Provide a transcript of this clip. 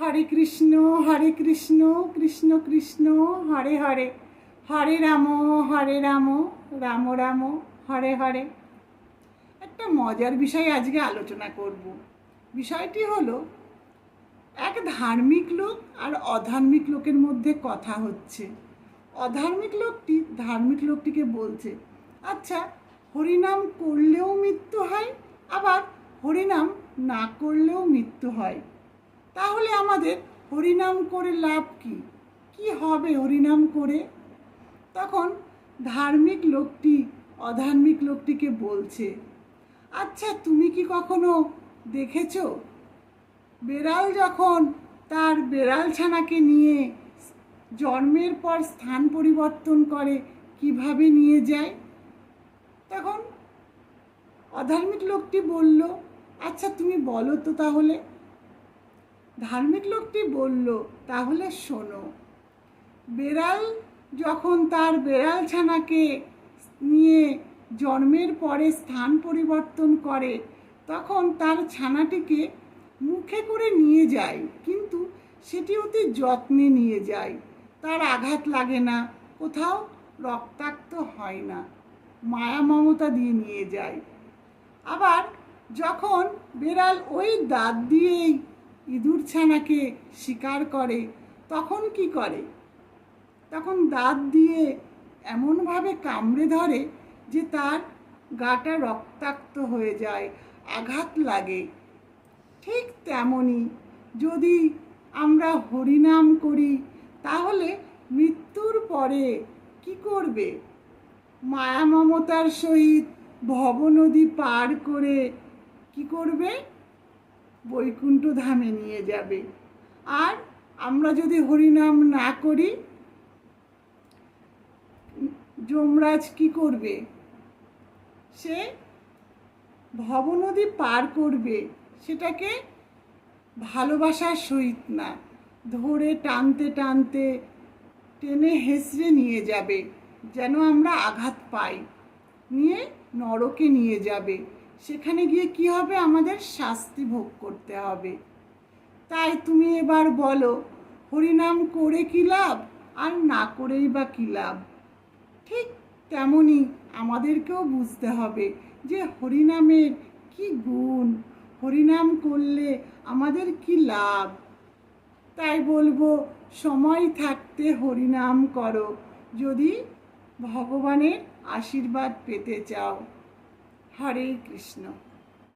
হরে কৃষ্ণ হরে কৃষ্ণ কৃষ্ণ কৃষ্ণ, হরে হরে। হরে রাম হরে রাম রাম রাম, হরে হরে। একটা মজার বিষয় আজকে আলোচনা করব। বিষয়টি হলো, এক ধার্মিক লোক আর অধার্মিক লোকের মধ্যে কথা হচ্ছে। অধার্মিক লোকটি, ধার্মিক লোকটিকে বলছে আচ্ছা হরিনাম করলেও মৃত্যু হয়, আবার হরিনাম না করলেও মৃত্যু হয়। তাহলে আমাদের হরিনাম করে লাভ কি? কি হবে হরিনাম করে? তখন ধার্মিক লোকটি অধার্মিক লোকটিকে বলছে আচ্ছা তুমি কি কখনো দেখেছ? বেড়াল যখন তার বেড়াল ছানাকে নিয়ে জন্মের পর স্থান পরিবর্তন করে কীভাবে নিয়ে যায়? তখন অধার্মিক লোকটি বলল আচ্ছা তুমি বলো তো তাহলে। ধার্মিক লোকটি বলল, তাহলে শোনো। বেড়াল যখন তার বেড়াল ছানাকে নিয়ে জন্মের পরে স্থান পরিবর্তন করে, তখন তার ছানাটিকে মুখে করে নিয়ে যায়, কিন্তু সেটি অতি যত্নে নিয়ে যায়। তার আঘাত লাগে না, কোথাও রক্তাক্ত হয় না। মায়া মমতা দিয়ে নিয়ে যায়। আবার যখন বেড়াল ওই দাঁত দিয়েই ইঁদুর ছানাকে শিকার করে, তখন কি করে? তখন দাঁত দিয়ে এমনভাবে কামড়ে ধরে যে তার গাটা রক্তাক্ত হয়ে যায়, আঘাত লাগে। ঠিক তেমনই যদি আমরা হরিনাম করি, তাহলে মৃত্যুর পরে কি করবে? মায়া মমতার সহিত ভবনদী পার করে কি করবে? বৈকুণ্ঠ ধামে নিয়ে যাবে। আর আমরা যদি হরিনাম না করি, যমরাজ কি করবে? সে ভবনদী পার করবে, সেটাকে ভালোবাসার সহিত না, ধরে টানতে টানতে টেনে হেসড়ে নিয়ে যাবে, যেন আমরা আঘাত পাই, নিয়ে নরকে নিয়ে যাবে। সেখানে গিয়ে কি হবে? আমাদের শাস্তি ভোগ করতে হবে। তাই তুমি এবার বলো, হরিনাম করে কি লাভ? আর না করেই বা কী লাভ? ঠিক তেমনই আমাদেরকেও বুঝতে হবে যে হরিনামের কি গুণ। হরিনাম করলে আমাদের কি লাভ? তাই বলব, সময় থাকতে হরিনাম করো। যদি ভগবানের আশীর্বাদ পেতে চাও। হরে কৃষ্ণ